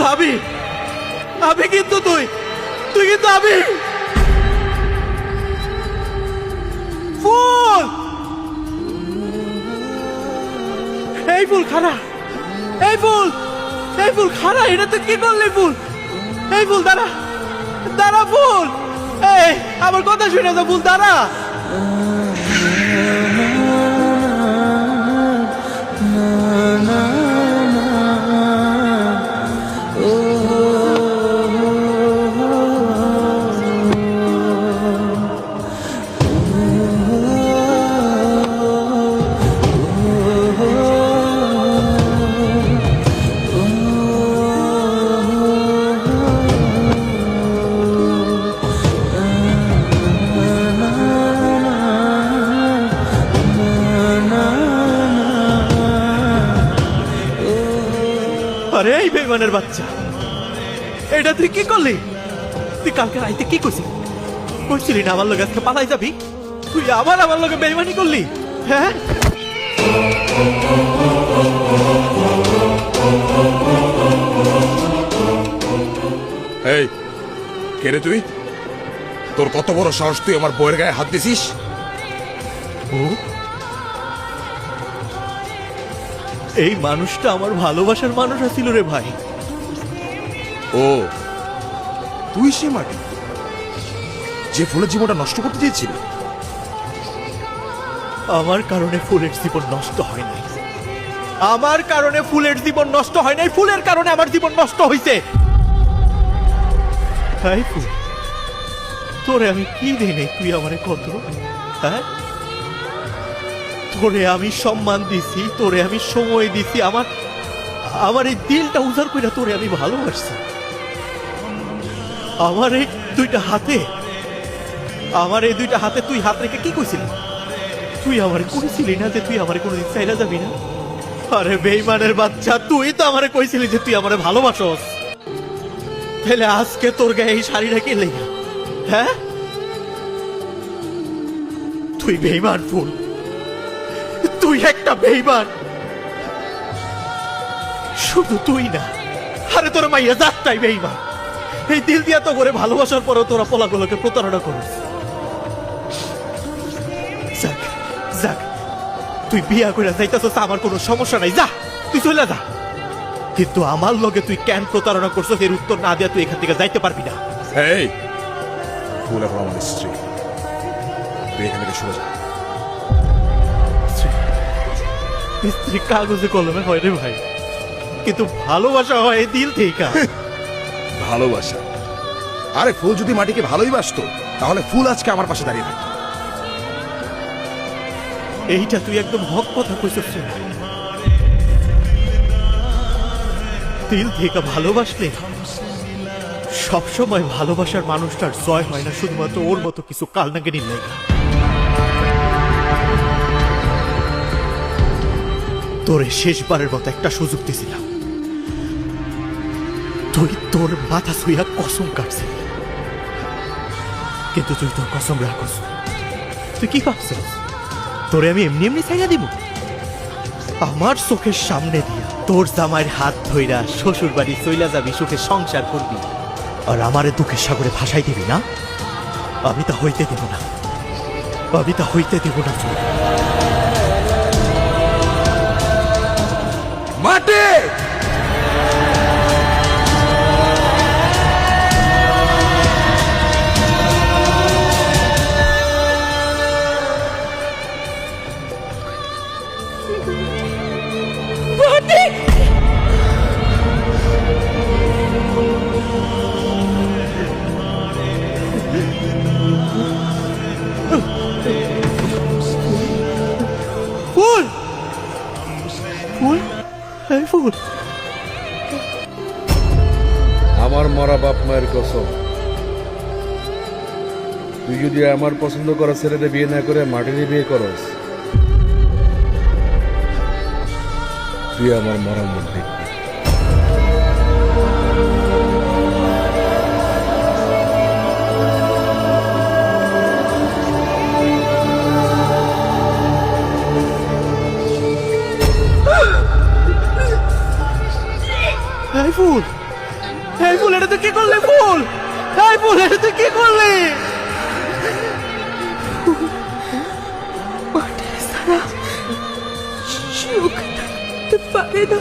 কিন্তু আমি আমি কিন্তু তুই। তুই কিন্তু আমি। ফুল! এই ফুল খারা এই ফুল। এই ফুল খারা এটা তুই কি করলি ফুল? এই ফুল, দাঁড়া। দাঁড়া ফুল। এই, আমার কথা শুনে তো ফুল, দাঁড়া। আরে বাচ্চা। এটা তুই কি করলি? তুই কালকে রাইতে কি করছিলি? কইছিলি না আমার লোক আজকে পালাই যাবি? তুই আবার আমার লোকে বেইমানি করলি? হ্যাঁ? এই কে রে তুই? তোর কত বড় সাহস তুই আমার বইয়ের গায়ে হাত দিছিস? এই মানুষটা আমার ভালোবাসার মানুষ আছিল রে ভাই। ও তুই সে মাটি যে ফুলের জীবনটা নষ্ট করতে চেয়েছিল? আমার কারণে ফুলের জীবন নষ্ট হয় নাই। আমার কারণে ফুলের জীবন নষ্ট হয় নাই ফুলের কারণে আমার জীবন নষ্ট হয়েছে হাই ফুল তোরে আমি কি দিই নাই তুই আমারে কত? হ্যাঁ? তোরে আমি সম্মান দিছি, তোরে আমি সময় দিছি, আমার আমার এই দিলটা উজাড় করে তোরে আমি ভালোবাসছি। আমার এই দুইটা হাতে, আমার এই দুইটা হাতে তুই হাত রেখে কি কইছিলি? তুই আমারে কইছিলি না যে তুই আমারে কোনোদিন চাইলা যাবি না? আরে বেইমানের বাচ্চা, তুই তো আমারে কইছিলি যে তুই আমারে ভালোবাসস। তাহলে আজকে তোর গায়ে এই শাড়িটা কে লেগা? হ্যাঁ? তুই বেইমান ফুল তুই একটা বেইমান। শুধু তুই না, আরে তোর মাইয়া যাত্রাই বেইমান। এই দিল দিয়া তো করে ভালোবাসার পরেও তোরা পোলাগুলোকে প্রতারণা করিস। তুই বিয়া করে যাইতেছস, আমার কোনো সমস্যা নাই, যা, তুই চলে যা। কিন্তু আমার লগে তুই কেন প্রতারণা করছস, এর উত্তর না দিয়া তুই এখান থেকে যাইতে পারবি না। এই ফুল এখন আমার স্ত্রী। তুই এখান থেকে যা। স্ত্রী কাগজে কলমে হয় রে ভাই। কিন্তু ভালোবাসা হয় দিল থেকে। ভালোবাসা। আরে ফুল যদি মাটিকে ভালোই বাসতো তাহলে ফুল আজকে আমার পাশে দাঁড়িয়ে থাকতো। এইটা তুই একদম হক কথা কইছস দিল থেকে ভালোবাসলে সবসময় ভালোবাসার মানুষটার জয় হয় না শুধুমাত্র ওর মতো কিছু কালনাগিনীর লেগা তোরে শেষবারের মতো একটা সুযোগ দিছিলাম। তুই তোর মাথা ছুঁয়া কসম কাটছিলি। কিন্তু তুই তোর কসম রাখস। তুই কি ভাবছিস? তোরে আমি এমনি এমনি ছাইয়া দিব? আমার চোখের সামনে দিয়া তোর জামাইয়ের হাত ধইরা শ্বশুর বাড়ি চইলা যাবি, সুখে সংসার করবি। আর আমারে দুঃখের সাগরে ভাসাই দিবি না? আমি তা হইতে দেব না। আমি তা হইতে দেব না। ফুল আমার মরা বাপ মায়ের কসম। তুই যদি আমার পছন্দ করা ছেলেটা বিয়ে না করে মাটিরে বিয়ে করস। তুই আমার মরা মুখ ফুল। এই ফুল এটা তুই কি করলি ফুল? এই ফুল এটা তুই কি করলি? সুখ পারে না।